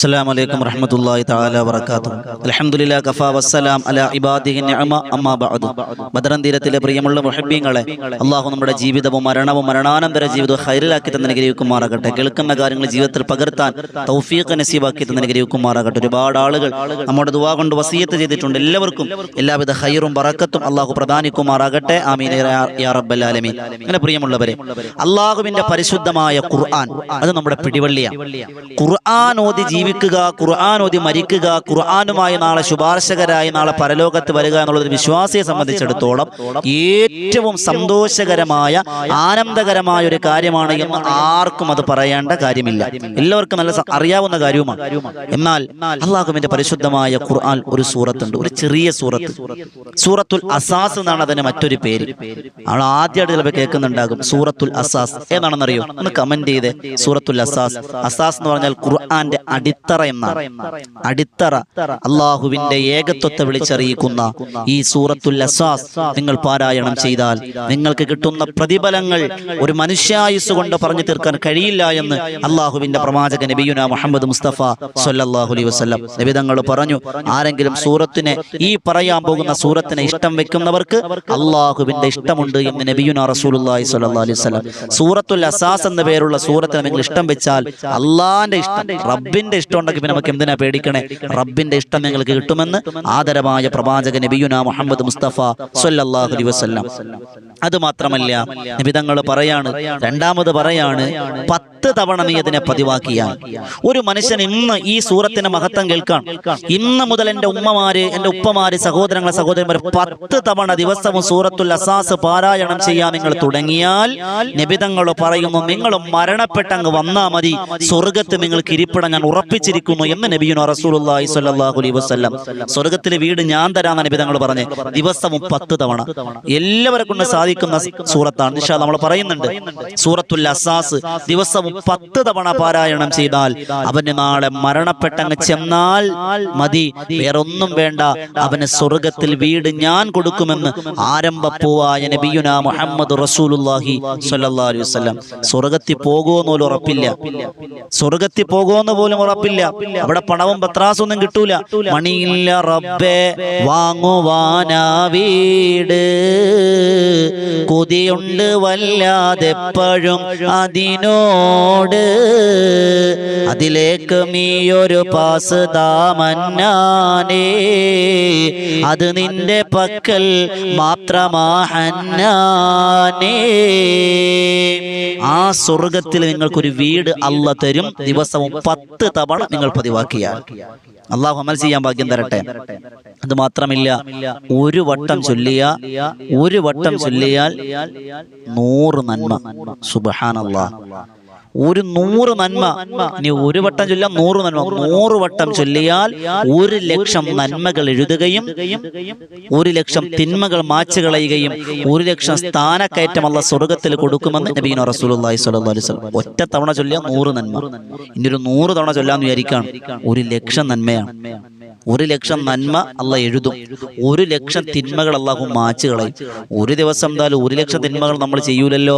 السلام عليكم ورحمة الله تعالى وبركاته الحمد لله كفى والسلام على عباده النعمة أما بعد ബദറൻ തീരത്തിലെ പ്രിയമുള്ള മുഹബ്ബീങ്ങളെ അള്ളാഹു നമ്മുടെ ജീവിതവും മരണവും മരണാനന്തര ജീവിതവും ഹൈറിലാക്കി തന്നെ അനുഗ്രഹിക്കുമാറാകട്ടെ കേൾക്കുന്ന കാര്യങ്ങൾ ജീവിതത്തിൽ പകർത്താൻ തൗഫീഖ് നസീബാക്കി തന്നെ അനുഗ്രഹിക്കുമാറാകട്ടെ ഒരുപാട് ആളുകൾ നമ്മുടെ ദുവാ കൊണ്ട് വസീയത്ത് ചെയ്തിട്ടുണ്ട് എല്ലാവർക്കും എല്ലാവിധ ഹൈറും ബറക്കത്തും അള്ളാഹു പ്രദാനിക്കുമാറാകട്ടെ ആമീൻ യാ- യാ റബ്ബൽ ആലമീൻ അങ്ങനെ പ്രിയമുള്ളവരെ അള്ളാഹുവിന്റെ പരിശുദ്ധമായ ഖുർആൻ അത് നമ്മുടെ പിടിവള്ളിയാണ് ഖുർആൻ ഓതി ജീവിക്കുക ഖുർആൻ ഓതി മരിക്കുക ഖുർആാനുമായി നാളെ ശുപാർശകരായി നാളെ പരലോകത്ത് വരിക എന്നുള്ളൊരു വിശ്വാസിയെ സംബന്ധിച്ചിടത്തോളം ഏറ്റവും സന്തോഷകരമായ ആനന്ദകരമായ ഒരു കാര്യമാണ് എന്ന് ആർക്കും അത് പറയേണ്ട കാര്യമില്ല. എല്ലാവർക്കും നല്ല അറിയാവുന്ന കാര്യവുമാണ്. എന്നാൽ അള്ളാഹുവിന്റെ പരിശുദ്ധമായ ഖുർആൻ ഒരു സൂറത്തുണ്ട് ഒരു ചെറിയ സൂറത്ത്. സൂറത്തുൽ അസാസ് എന്നാണ് അതിന് മറ്റൊരു പേര്. നമ്മൾ ആദ്യമായിട്ട് ചിലപ്പോൾ കേൾക്കുന്നുണ്ടാകും സൂറത്തുൽ അസാസ്. ഏതാണെന്നറിയോ? ഒന്ന് കമന്റ് ചെയ്ത്. സൂറത്തുൽ അസാസ്. അസാസ് എന്ന് പറഞ്ഞാൽ ഖുർആന്റെ അടിത്തറ എന്നാണ് അടിത്തറ അള്ളാഹുവിന്റെ ഏകത്വത്തെ വിളിച്ചറിയിക്കുന്ന ഈ സൂറത്തുൽ അസാസ് നിങ്ങൾ പാരായണം ചെയ്താൽ നിങ്ങൾക്ക് കിട്ടുന്ന പ്രതിഫലങ്ങൾ ഒരു മനുഷ്യായുസ് കൊണ്ട് പറഞ്ഞു തീർക്കാൻ കഴിയില്ല എന്ന് അള്ളാഹുവിന്റെ പ്രവാചക നബിയുന മുഹമ്മദ് മുസ്തഫ സൊല്ലാഹുലി അലൈഹി വസല്ലം നബിതങ്ങൾ പറഞ്ഞു. ആരെങ്കിലും സൂറത്തിനെ ഈ പറയാൻ പോകുന്ന സൂറത്തിനെ ഇഷ്ടം വെക്കുന്നവർക്ക് അള്ളാഹുവിന്റെ ഇഷ്ടമുണ്ട് എന്ന് നബിയുന റസൂലുള്ളാഹി സ്വല്ലല്ലാഹു അലൈഹി വസല്ലം സൂറത്തുൽ അസാസ് എന്ന പേരുള്ള സൂറത്തിനെ നിങ്ങൾ ഇഷ്ടം വെച്ചാൽ അള്ളാന്റെ ഇഷ്ടം റബ്ബിന്റെ ഇഷ്ടം ഉണ്ടെങ്കിൽ പിന്നെ നമുക്ക് എന്തിനാ പേടിക്കണേ? റബ്ബിന്റെ ഇഷ്ടം ഞങ്ങൾക്ക് കിട്ടുമെന്ന് ആദരമായ പ്രവാചക നബിയുന മുഹമ്മദ് മുസ്തഫ സല്ലല്ലാഹു അലൈഹി വസല്ലം. അത് മാത്രമല്ല നിബിതങ്ങൾ പറയാണ് രണ്ടാമത് പറയാണ് പത്ത് തവണ നീ അതിനെ പതിവാക്കിയാൽ ഒരു മനുഷ്യൻ ഇന്ന് ഈ സൂറത്തിന്റെ മഹത്വം കേൾക്കാൻ ഇന്ന് മുതൽ എന്റെ ഉമ്മമാര് എന്റെ ഉപ്പമാര് സഹോദരങ്ങളെ സഹോദരന്മാർ പത്ത് തവണ ദിവസവും സൂറത്തുൽ അസാസ് പാരായണം ചെയ്യാൻ നിങ്ങൾ തുടങ്ങിയാൽ നിബിതങ്ങൾ പറയുന്നു നിങ്ങൾ മരണപ്പെട്ടങ്ങ് വന്നാ മതി സ്വർഗത്ത് നിങ്ങൾക്ക് ഇരിപ്പിടം ഞാൻ ഉറപ്പിച്ചിരിക്കുന്നു എന്ന് നബിയുനോ റസൂലുള്ളാഹി സ്വല്ലല്ലാഹു അലൈഹി വസല്ലം സ്വർഗത്തിലെ വീട് ഞാൻ തരാമെന്ന് നബിതങ്ങൾ പറഞ്ഞ് ദിവസവും പത്ത് തവണ എല്ലാവരെ കൊണ്ട് സാധിക്കുന്ന സൂറത്താണ്. നമ്മൾ പറയുന്നുണ്ട് സൂറത്തുൽ അസാസ് ദിവസവും പത്ത് തവണ പാരായണം ചെയ്താൽ അവന് നാളെ മരണപ്പെട്ടങ്ങ് ചെന്നാൽ മതി. വേറൊന്നും വേണ്ട. അവന് സ്വർഗത്തിൽ വീട് ഞാൻ കൊടുക്കുമെന്ന് ആരംഭപ്പൂവായ നബിയുന മുഹമ്മദ് അലൈഹി വസല്ലം. സ്വർഗത്തിൽ പോകുമെന്ന് പോലും ഉറപ്പില്ല. സ്വർഗത്തിൽ പോകുമെന്ന് പോലും ഉറപ്പില്ല. അവിടെ പണവും പത്രാസൊന്നും കിട്ടൂല. മണിയില്ല റബ്ബേ വാങ്ങുവാനാ വീട്. കൊതിയുണ്ട് വല്ലാതെപ്പോഴും അതിനോട് അതിലേക്ക് നീയൊരു പാസ് താമന്നാനേ അത് നിന്റെ പക്കൽ മാത്രമാഹന്നാനേ. ആ സ്വർഗത്തിൽ നിങ്ങൾക്കൊരു വീട് അല്ല തരും. ദിവസവും പത്ത് തവണ നിങ്ങൾ പതിവാക്കിയാൽ. അള്ളാഹു അമൽ ചെയ്യാൻ ഭാഗ്യം തരട്ടെ. അത് മാത്രമില്ല ഒരു വട്ടം ചൊല്ലിയ ഒരു വട്ടം ചൊല്ലിയാൽ നൂറ് നന്മ. സുബഹാനല്ലാ. ഒരു നൂറ് നന്മ. നീ ഒരു വട്ടം ചൊല്ലാം നൂറ് നന്മ. നൂറ് വട്ടം ചൊല്ലിയാൽ ഒരു ലക്ഷം നന്മകൾ എഴുതുകയും ഒരു ലക്ഷം തിന്മകൾ മാച്ചു കളയുകയും ഒരു ലക്ഷം സ്ഥാനക്കയറ്റം സ്വർഗത്തിൽ കൊടുക്കുമെന്ന് നബീന റസൂലി സ്വലം ഒറ്റ തവണ ചൊല്ലിയാൽ നൂറ് നന്മ. ഇനി ഒരു നൂറ് തവണ ചൊല്ലാന്ന് വിചാരിക്കാണ്. ഒരു ലക്ഷം നന്മയാണ്. ഒരു ലക്ഷം നന്മ അല്ല എഴുതും. ഒരു ലക്ഷം തിന്മകൾ അല്ലാഹു മാച്ചു കളയും. ഒരു ദിവസം എന്തായാലും ഒരു ലക്ഷം തിന്മകൾ നമ്മൾ ചെയ്യൂലല്ലോ?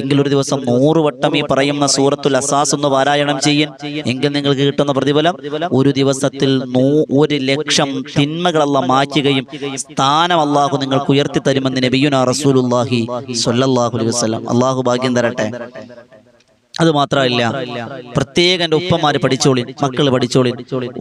എങ്കിൽ ഒരു ദിവസം നൂറ് വട്ടം ഈ പറയുന്ന സൂറത്തുൽ അസാസ് ഒന്ന് പാരായണം ചെയ്യൻ എങ്കിൽ നിങ്ങൾക്ക് കിട്ടുന്ന പ്രതിഫലം ഒരു ദിവസത്തിൽ ഒരു ലക്ഷം തിന്മകൾ അല്ല മാറ്റുകയും സ്ഥാനം അള്ളാഹു നിങ്ങൾക്ക് ഉയർത്തി തരുമെന്ന് നബിയുന റസൂലുല്ലാഹി സ്വല്ലല്ലാഹു അലൈഹി വസല്ലം. അള്ളാഹു ഭാഗ്യം തരട്ടെ. അത് മാത്രമല്ല പ്രത്യേക എന്റെ ഉപ്പമാര് പഠിച്ചോളി മക്കൾ പഠിച്ചോളി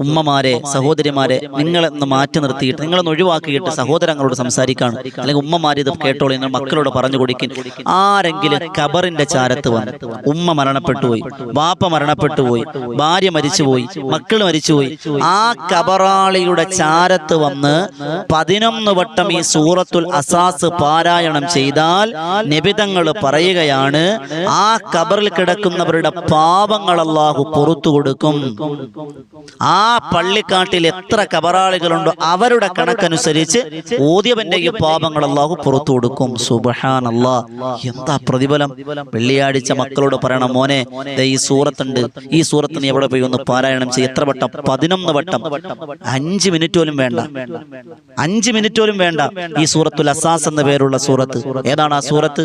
ഉമ്മമാരെ സഹോദരിമാരെ നിങ്ങളെന്ന് മാറ്റി നിർത്തിയിട്ട് നിങ്ങളൊന്ന് ഒഴിവാക്കിയിട്ട് സഹോദരങ്ങളോട് സംസാരിക്കാണ്. അല്ലെങ്കിൽ ഉമ്മമാര് ഇത് കേട്ടോളി നിങ്ങൾ മക്കളോട് പറഞ്ഞു കൊടുക്കും ആരെങ്കിലും കബറിന്റെ ചാരത്ത് വന്നു ഉമ്മ മരണപ്പെട്ടു പോയി ബാപ്പ മരണപ്പെട്ടു പോയി ഭാര്യ മരിച്ചുപോയി മക്കൾ മരിച്ചുപോയി ആ കബറാളിയുടെ ചാരത്ത് വന്ന് പതിനൊന്ന് വട്ടം ഈ സൂറത്തുൽ അസാസ് പാരായണം ചെയ്താൽ നിബിതങ്ങൾ പറയുകയാണ് ആ കബറിൽ കിടക്കുന്നവരുടെ പാപങ്ങൾ അള്ളാഹു പുറത്തു കൊടുക്കും. ആ പള്ളിക്കാട്ടിൽ എത്ര കബറാളികളുണ്ടോ അവരുടെ കണക്കനുസരിച്ച് ഓദ്യവന്റെ ഈ പാപങ്ങൾ അള്ളാഹു പുറത്തു കൊടുക്കും. സുബഹാൻ എന്താ പ്രതിഫലം? വെള്ളിയാഴ്ച മക്കളോട് പറയണം മോനെ ഈ സൂറത്തുണ്ട്. ഈ സൂറത്ത് നീ എവിടെ പോയി ഒന്ന് പാരായണം ചെയ്യും. എത്ര വട്ടം? പതിനൊന്ന് വട്ടം. അഞ്ച് മിനിറ്റ് പോലും വേണ്ട. അഞ്ച് മിനിറ്റ് പോലും വേണ്ട. ഈ സൂറത്തുൽ അസാസ് എന്ന പേരുള്ള സൂറത്ത്. ഏതാണ് ആ സൂറത്ത്?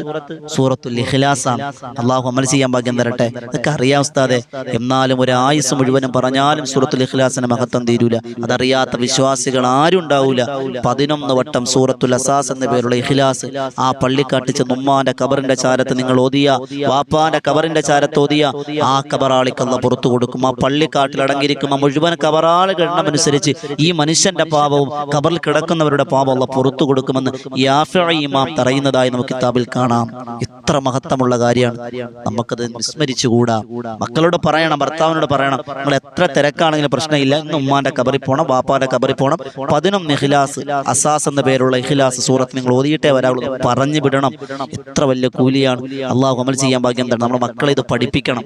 സൂറത്തുൽ ഇഖ്ലാസ് ആണ്. അള്ളാഹു അമൽ ചെയ്യാൻ ഭാഗ്യം തരട്ടെ. തരട്ടെ ഇതൊക്കെ അറിയാം ഉസ്താദെ. എന്നാലും ഒരു ആയുസ് മുഴുവനും പറഞ്ഞാലും സൂറത്തുൽ ഇഖ്ലാസിന് മഹത്വം തീരൂല. അതറിയാത്ത വിശ്വാസികൾ ആരും ഉണ്ടാവൂല. പതിനൊന്ന് വട്ടം സൂറത്തുൽ അസാസ് എന്ന പേരുള്ള ഇഖ്ലാസ് ആ പള്ളിക്കാട്ടിച്ച് ഉമ്മാന്റെ കബറിന്റെ ചാരത്ത് നിങ്ങൾ ഓതിയ. വാപ്പാന്റെ കബറിന്റെ ചാരത്ത് ഓതിയ. ആ കബറാളിക്കല്ല പുറത്തു കൊടുക്കും. ആ പള്ളിക്കാട്ടിൽ അടങ്ങിയിരിക്കുന്ന മുഴുവൻ കബറാളുകൾ എണ്ണമനുസരിച്ച് ഈ മനുഷ്യന്റെ പാപവും കബറിൽ കിടക്കുന്നവരുടെ പാപം അല്ല പുറത്തു കൊടുക്കുമെന്ന് യാഫിഅ ഇമാം പറയുന്നതായി നമുക്ക് കിതാബിൽ കാണാം. ഇത്ര മഹത്വമുള്ള കാര്യമാണ്. നമുക്കത് വിസ്മരിച്ചുകൂടാ മക്കളോട് പറയണം ഭർത്താവിനോട് പറയണം. നിങ്ങൾ എത്ര തിരക്കാണെങ്കിലും പ്രശ്നമില്ല. ഇന്ന് ഉമ്മാന്റെ കബറി പോണം വാപ്പാന്റെ കബറി പോണം. പതിനൊന്ന് നിഖിലാസ് അസാസ് എന്ന പേരുള്ള ഇഖ്ലാസ് സൂറത്ത് നിങ്ങൾ ഓതിയിട്ടേ വരാവുള്ളൂ. പറഞ്ഞു വിടണം. എത്ര വലിയ കൂലിയാണ്. അള്ളാഹു അമൽ ചെയ്യാൻ ഭാഗ്യം എന്താണ് നമ്മുടെ മക്കളെ ഇത് പഠിപ്പിക്കണം.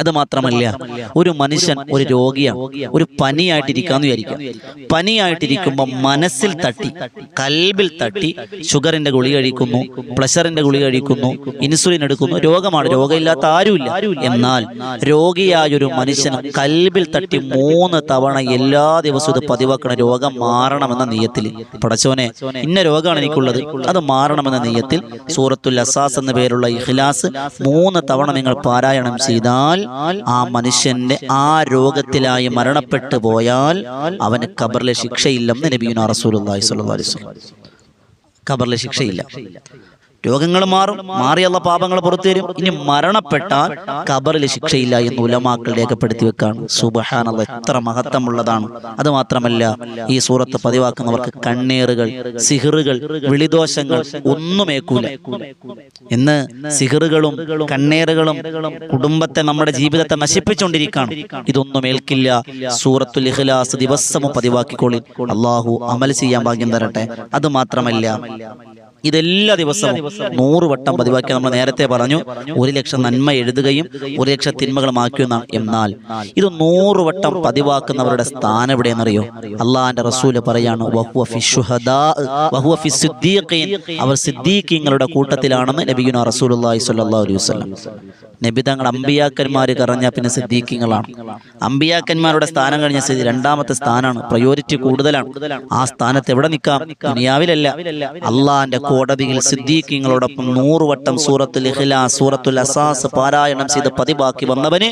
അത് മാത്രമല്ല ഒരു മനുഷ്യൻ ഒരു രോഗിയാണ്. ഒരു പനിയായിട്ടിരിക്കാന്ന് വിചാരിക്കാം പനിയായിട്ടിരിക്കുമ്പോൾ മനസ്സിൽ തട്ടി കൽബിൽ തട്ടി ഷുഗറിന്റെ ഗുളി കഴിക്കുന്നു പ്രഷറിന്റെ ഗുളി കഴിക്കുന്നു ഇൻസുലിൻ എടുക്കുന്നു. രോഗമാണ്. രോഗമില്ലാത്ത ആരുമില്ല എന്നാൽ രോഗിയായൊരു മനുഷ്യൻ കൽബിൽ തട്ടി മൂന്ന് തവണ എല്ലാ ദിവസവും ഇത് പതിവാക്കണ രോഗം മാറണമെന്ന നീയത്തിൽ. പടച്ചോനെ ഇന്ന രോഗമാണ് എനിക്കുള്ളത്. അത് മാറണമെന്ന നീയത്തിൽ സൂറത്തുൽ അസാസ് എന്ന പേരുള്ള ഇഖ്ലാസ് മൂന്ന് തവണ നിങ്ങൾ പാരായണം ചെയ്താൽ ആ മനുഷ്യന്റെ ആ രോഗത്തിലായി മരണപ്പെട്ടു പോയാൽ അവന് കബറിലെ ശിക്ഷയില്ലെന്ന് നബിയുന റസൂലുള്ളാഹി സ്വല്ലല്ലാഹി അലൈഹി വസല്ലം ഖബറിലെ ശിക്ഷയില്ല. രോഗങ്ങൾ മാറും മാറിയുള്ള പാപങ്ങൾ പുറത്തു തരും ഇനി മരണപ്പെട്ടാൽ കബറിൽ ശിക്ഷയില്ല എന്ന് ഉലമാക്കൾ രേഖപ്പെടുത്തി വെക്കാണ്. സുബഹാനല്ല എത്ര മഹത്വമുള്ളതാണ്. അത് മാത്രമല്ല ഈ സൂറത്ത് പതിവാക്കുന്നവർക്ക് കണ്ണീറുകൾ സിഹിറുകൾ വിളിദോഷങ്ങൾ ഒന്നും ഏക്കൂല ഇന്ന് സിഹിറുകളും കണ്ണീറുകളും കുടുംബത്തെ നമ്മുടെ ജീവിതത്തെ നശിപ്പിച്ചുകൊണ്ടിരിക്കുകയാണ്. ഇതൊന്നും ഏൽക്കില്ല. സൂറത്തുൽ ഇഖ്ലാസ് ദിവസവും പതിവാക്കിക്കൊള്ളി അള്ളാഹു അമൽ ചെയ്യാൻ ഭാഗ്യം തരട്ടെ. അത് മാത്രമല്ല ഇതെല്ലാ ദിവസവും നൂറ് വട്ടം പതിവാക്കി നമ്മൾ നേരത്തെ പറഞ്ഞു ഒരു ലക്ഷം നന്മ എഴുതുകയും ഒരു ലക്ഷം തിന്മകൾ മാറ്റുമെന്നാണ് എന്നാൽ ഇത് നൂറ് വട്ടം പതിവാക്കുന്നവരുടെ സ്ഥാനം എവിടെയെന്നറിയോ? അള്ളാഹാന്റെ റസൂൽ പറയാണ്. അവർ സിദ്ദീഖിങ്ങളുടെ കൂട്ടത്തിലാണെന്ന് നബിഗുന സ്വല്ലല്ലാഹു അലൈഹി വസല്ലം. നബി തങ്ങൾ അമ്പിയാക്കന്മാർ കറഞ്ഞ പിന്നെ സിദ്ദീഖിങ്ങളാണ്. അമ്പിയാക്കന്മാരുടെ സ്ഥാനം കഴിഞ്ഞ സ്ഥിതി രണ്ടാമത്തെ സ്ഥാനമാണ് പ്രയോറിറ്റി കൂടുതലാണ്. ആ സ്ഥാനത്ത് എവിടെ നിൽക്കാം? ദുനിയാവിലല്ല. അള്ളാന്റെ കോടതിയിൽ സിദ്ദീഖിങ്ങളോടൊപ്പം നൂറുവട്ടം സൂറത്തുൽ സൂറത്തുൽ അസാസ് പാരായണം ചെയ്ത് പതിവാക്കി വന്നവന്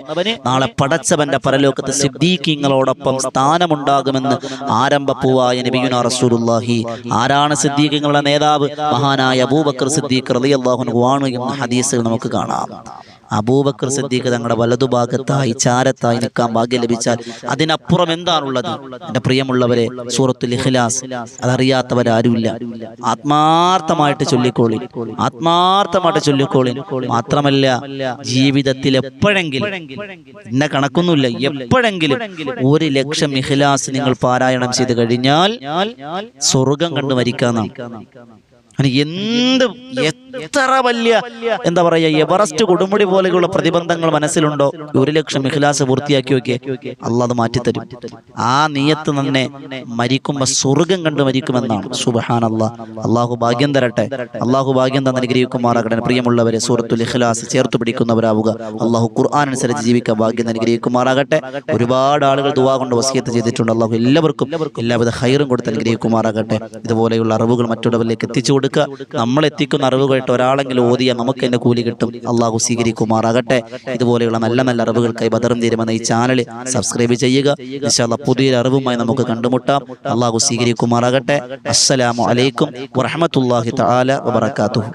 നാളെ പടച്ചവന്റെ പരലോകത്ത് സിദ്ദീഖിങ്ങളോടൊപ്പം സ്ഥാനമുണ്ടാകുമെന്ന് ആരംഭപ്പൂവായ നബിയുന റസൂലുള്ളാഹി. ആരാണ് സിദ്ദീഖിങ്ങളുടെ നേതാവ്? മഹാനായ അബൂബക്കർ സിദ്ദീഖ് റളിയല്ലാഹു അൻഹു ആണ് എന്ന ഹദീസിൽ നമുക്ക് കാണാം. അബൂബക്കർ സിദ്ദീഖ് തങ്ങളുടെ വലതുഭാഗത്തായി ചാരത്തായി നിൽക്കാൻ ഭാഗ്യം ലഭിച്ചാൽ അതിനപ്പുറം എന്താണുള്ളത്? എന്റെ പ്രിയമുള്ളവരെ സൂറത്തുൽ ഇഖ്ലാസ്. അതറിയാത്തവരാരുമില്ല. ആത്മാർത്ഥമായിട്ട് ചൊല്ലിക്കോളി. ആത്മാർത്ഥമായിട്ട് ചൊല്ലിക്കോളി. മാത്രമല്ല ജീവിതത്തിൽ എപ്പോഴെങ്കിലും എന്നെ കണക്കൊന്നുമില്ല എപ്പോഴെങ്കിലും ഒരു ലക്ഷം ഇഖ്ലാസ് നിങ്ങൾ പാരായണം ചെയ്ത് കഴിഞ്ഞാൽ സ്വർഗം കണ്ടു മരിക്കാന്നാണ്. എന്ത് എത്ര വലിയ എന്താ പറയാ എവറസ്റ്റ് കൊടുമുടി പോലെയുള്ള പ്രതിബന്ധങ്ങൾ മനസ്സിലുണ്ടോ? ഒരു ലക്ഷം ഇഖ്ലാസ് പൂർത്തിയാക്കി നോക്കിയേ. അള്ളാഹ് അത് മാറ്റിത്തരും. ആ നീയത്ത് തന്നെ മരിക്കുമ്പോ സ്വർഗം കണ്ട് മരിക്കുമെന്നാണ്. സുബഹാൻ അള്ളാഹ് അള്ളാഹു ഭാഗ്യം തരട്ടെ. അള്ളാഹു ഭാഗ്യം തന്നെ അനുഗ്രഹിക്കുമാറാകട്ടെ. പ്രിയമുള്ളവരെ സൂറത്തുൽ ഇഖ്ലാസ് ചേർത്ത് പിടിക്കുന്നവരാവുക. അള്ളാഹു ഖുർആൻ അനുസരിച്ച് ജീവിക്കാൻ ഭാഗ്യം അനുഗ്രഹിക്കുമാറാകട്ടെ. ഒരുപാട് ആളുകൾ ദുവാ കൊണ്ട് വസീത്ത് ചെയ്തിട്ടുണ്ട്. അള്ളാഹു എല്ലാവർക്കും എല്ലാവിധ ഹൈറും കൊടുത്ത് അനുഗ്രഹിക്കുമാറാകട്ടെ. ഇതുപോലെയുള്ള അറിവുകൾ മറ്റുള്ളവരിലേക്ക് എത്തിച്ചു കൊടുക്കുക. നമ്മൾ എത്തിക്കുന്ന അറിവ് കേട്ട് ഒരാളെങ്കിലും ഓതിയാൽ നമുക്ക് എന്നെ കൂലി കിട്ടും. അള്ളാഹു സ്വീകരിക്കുമാറാകട്ടെ. ഇതുപോലെയുള്ള നല്ല നല്ല അറിവുകൾക്കായി ബദറും തീരുമെന്ന ഈ ചാനൽ സബ്സ്ക്രൈബ് ചെയ്യുക. ഇൻഷാല്ലാ പുതിയൊരു അറിവുമായി നമുക്ക് കണ്ടുമുട്ടാം. അള്ളാഹു സ്വീകരിക്കുമാറാകട്ടെ. അസ്സലാമു അലൈക്കും വറഹമത്തല്ലാഹി തആല വബറകാതുഹു.